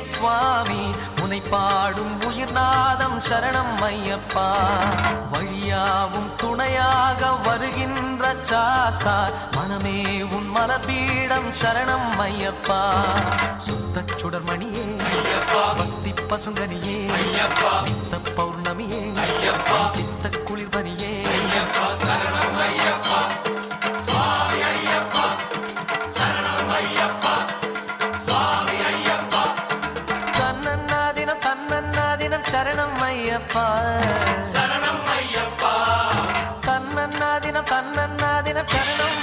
சுவாமி உனை பாடும் உயிர்நாதம் சரணம் ஐயப்பா. வழியாவும் துணையாக வருகின்ற சாஸ்தா மனமே உன் மலபீடம் சரணம் ஐயப்பா. சுத்த சுடர்மணியே பக்தி பசுங்கனியே சித்த பௌர்ணமியே சித்த குளிர்பனியே சரணம் ஐயப்பா சரணம் ஐயப்பா கண்ணன்னாதினம் கண்ணன்னாதினம் சரணம்